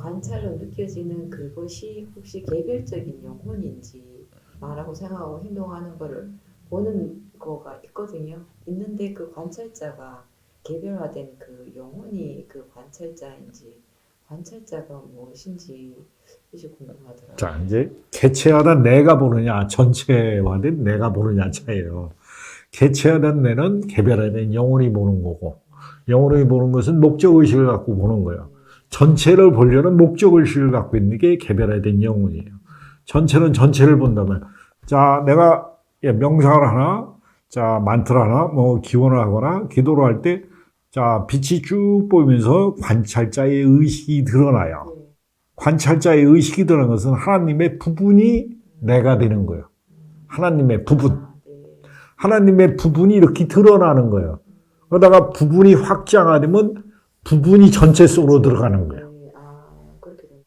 관찰로 느껴지는 그것이 혹시 개별적인 영혼인지 말하고 생각하고 행동하는 거를 보는 거가 있거든요. 있는데 그 관찰자가 개별화된 그 영혼이 그 관찰자인지 관찰자가 무엇인지 이게 궁금하더라고요. 자, 이제 개체화된 내가 보느냐, 전체화된 내가 보느냐 차이예요. 개체화된 내는 개별화된 영혼이 보는 거고, 영혼이 보는 것은 목적 의식을 갖고 보는 거예요. 전체를 보려는 목적 의식을 갖고 있는 게 개별화된 영혼이에요. 전체는 전체를 본다면, 자, 내가 예, 명상을 하나, 자, 만트를 하나, 뭐, 기원을 하거나, 기도를 할 때, 자, 빛이 쭉 보이면서 관찰자의 의식이 드러나요. 네. 관찰자의 의식이 드러난 것은 하나님의 부분이 내가 되는 거예요. 하나님의 부분. 하나님의 부분이 이렇게 드러나는 거예요. 그러다가 부분이 확장화되면 부분이 전체 속으로 들어가는 거예요. 네. 아, 그렇게 된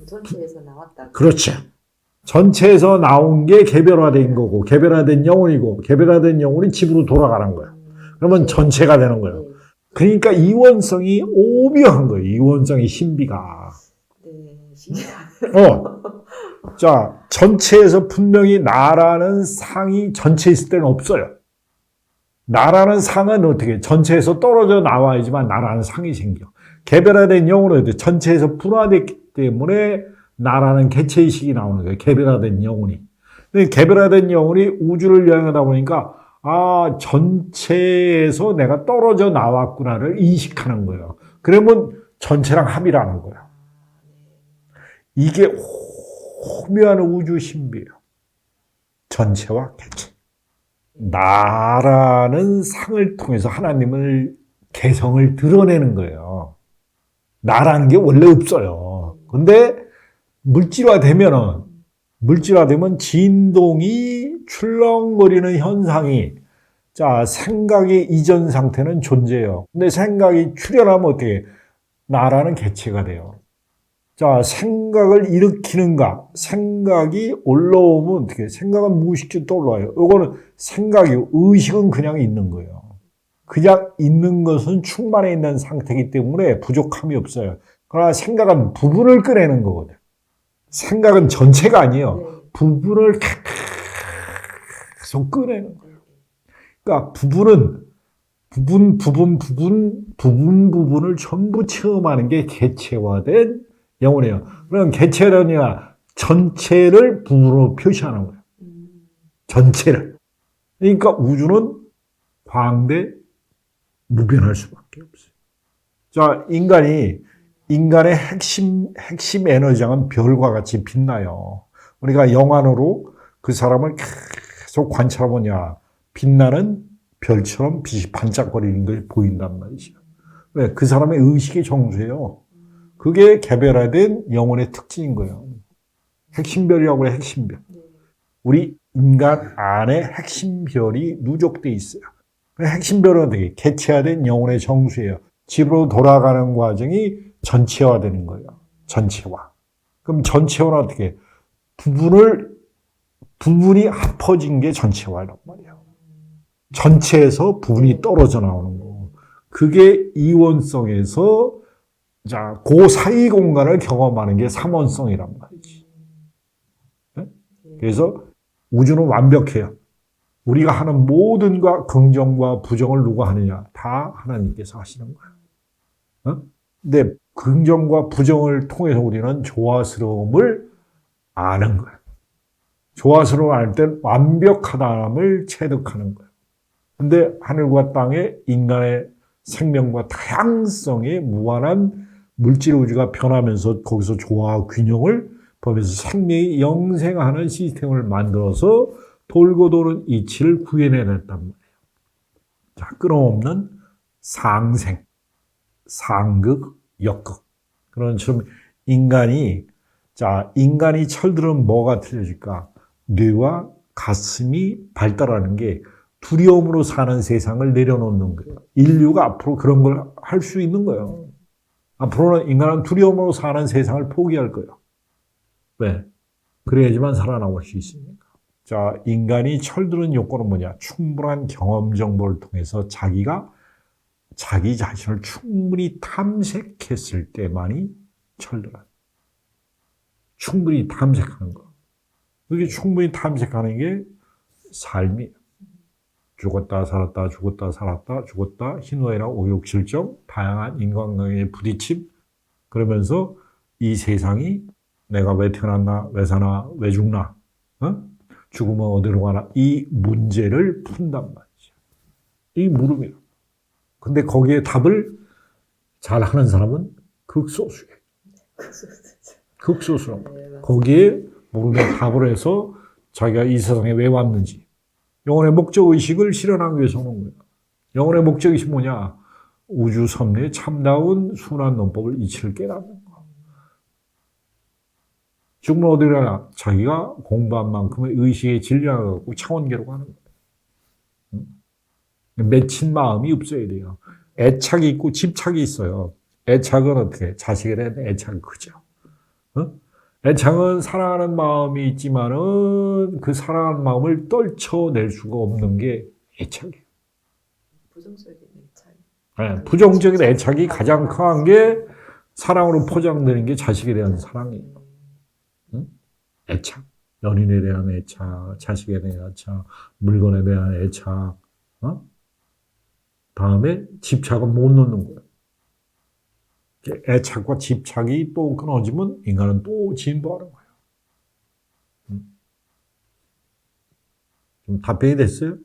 예, 전체에서 나왔다. 그렇죠. 전체에서 나온 게 개별화된 거고, 개별화된 영혼이고, 개별화된 영혼이 집으로 돌아가는 거예요. 그러면 전체가 되는 거예요. 네. 그러니까 이원성이 오묘한 거예요. 이원성의 신비가. 네. 어. 자, 전체에서 분명히 나라는 상이 전체에 있을 때는 없어요. 나라는 상은 어떻게, 전체에서 떨어져 나와야지만 나라는 상이 생겨. 개별화된 영혼은 어떻게 전체에서 분화됐기 때문에 나라는 개체의식이 나오는 거예요. 개별화된 영혼이. 근데 개별화된 영혼이 우주를 여행하다 보니까, 아, 전체에서 내가 떨어져 나왔구나를 인식하는 거예요. 그러면 전체랑 합이라는 거예요. 이게 오묘한 우주 신비예요. 전체와 개체. 나라는 상을 통해서 하나님을 개성을 드러내는 거예요. 나라는 게 원래 없어요. 근데 물질화되면은 물질화되면 진동이 출렁거리는 현상이 자 생각의 이전 상태는 존재해요. 근데 생각이 출현하면 어떻게 해? 나라는 개체가 돼요. 자, 생각을 일으키는가? 생각이 올라오면 어떻게? 해? 생각은 무의식적으로 떠올라요. 요거는 생각이, 의식은 그냥 있는 거예요. 그냥 있는 것은 충만해 있는 상태이기 때문에 부족함이 없어요. 그러나 생각은 부분을 꺼내는 거거든. 생각은 전체가 아니에요. 네. 부분을 계속 꺼내는 거예요. 그러니까 부분은 부분, 부분, 부분, 부분, 부분을 전부 체험하는 게 개체화된 영혼이에요. 그럼 개체라니까 전체를 부분으로 표시하는 거예요. 음. 전체를. 그러니까 우주는 광대 무변할 수밖에 없어요. 자, 인간이 인간의 핵심 핵심 에너지장은 별과 같이 빛나요. 우리가 영안으로 그 사람을 계속 관찰해보냐 빛나는 별처럼 빛이 반짝거리는 걸 보인단 말이죠. 왜? 그 사람의 의식의 정수예요. 그게 개별화된 영혼의 특징인 거예요. 핵심별이라고 해, 핵심별. 네. 우리 인간 안에 핵심별이 누적돼 있어요. 그 핵심별은 어떻게? 개체화된 영혼의 정수예요. 집으로 돌아가는 과정이 전체화되는 거예요. 전체화. 그럼 전체화는 어떻게? 부분을, 부분이 합쳐진 게 전체화란 말이에요. 전체에서 부분이 떨어져 나오는 거고. 그게 이원성에서 자, 그 사이 공간을 경험하는 게 삼원성이란 말이지. 네? 그래서 우주는 완벽해요. 우리가 하는 모든 과 긍정과 부정을 누가 하느냐? 다 하나님께서 하시는 거예요. 어? 근데 긍정과 부정을 통해서 우리는 조화스러움을 아는 거예요. 조화스러움을 알땐 완벽하다함을 체득하는 거예요. 근데 하늘과 땅에 인간의 생명과 다양성의 무한한 물질 우주가 변하면서 거기서 조화와 균형을 보면서 생명이 영생하는 시스템을 만들어서 돌고 도는 이치를 구해내냈단 말이에요. 자, 끊임없는 상생, 상극, 역극. 그런 처럼 인간이, 자, 인간이 철들은 뭐가 틀려질까? 뇌와 가슴이 발달하는 게 두려움으로 사는 세상을 내려놓는 거예요. 인류가 앞으로 그런 걸 할 수 있는 거예요. 앞으로는 인간은 두려움으로 사는 세상을 포기할 거예요. 왜? 그래야지만 살아남을 수 있습니다. 자, 인간이 철드는 요건은 뭐냐? 충분한 경험 정보를 통해서 자기가 자기 자신을 충분히 탐색했을 때만이 철들어. 충분히 탐색하는 거. 그게 충분히 탐색하는 게 삶이에요. 죽었다 살았다 죽었다 살았다 죽었다 희노애락 오욕실정 다양한 인간관계의 부딪힘 그러면서 이 세상이 내가 왜 태어났나 왜 사나 왜 죽나 어? 죽으면 어디로 가나 이 문제를 푼단 말이죠. 이 물음이에요. 근데 거기에 답을 잘 하는 사람은 극소수예요. 극소수란 말이에요. 네. 거기에 물음에 답을 해서 자기가 이 세상에 왜 왔는지 영혼의 목적 의식을 실현하기 위해서 오는 거예요. 영혼의 목적 의식이 뭐냐? 우주 섭리의 참다운 순환 논법을 이치를 깨닫는 거. 죽으면 어디로 가나? 자기가 공부한 만큼의 의식의 질량을 갖고 차원계로 가는 거예요. 응? 맺힌 마음이 없어야 돼요. 애착이 있고 집착이 있어요. 애착은 어떻게? 자식에 대한 애착이 크죠. 어? 애착은 사랑하는 마음이 있지만은 그 사랑하는 마음을 떨쳐낼 수가 없는 게 애착이에요. 부정적인 차이. 예, 부정적인 애착이 가장 강한 게 사랑으로 포장되는 게 자식에 대한 사랑이에요. 애착. 연인에 대한 애착, 자식에 대한 애착, 물건에 대한 애착, 어? 다음에 집착은 못 놓는 거예요. 애착과 집착이 또 끊어지면 인간은 또 진보하는 거예요. 음. 좀 답변이 됐어요?